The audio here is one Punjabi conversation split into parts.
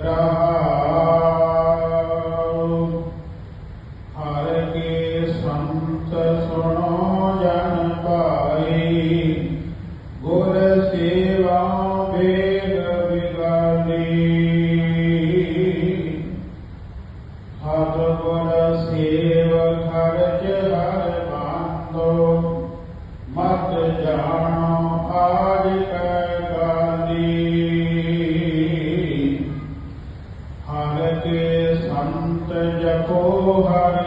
Brahma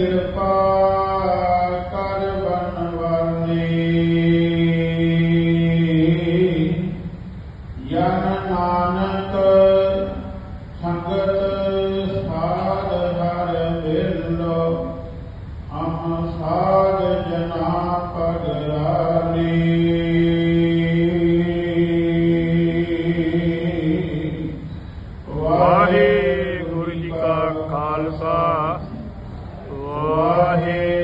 ਕਿਰਪਾ ਕਰ ਬਨਵਾਨੀ ਯਨ ਨਾਨਕ ਸੰਗਤ ਸਾਧ ਹਰ ਬਿਲੋ ਅਮ ਸਾਧ ਜਨਾ ਪਗਰਾਨੀ ਵਾਹਿਗੁਰੂ ਜੀ ਕਾ ਖਾਲਸਾ। Wahe.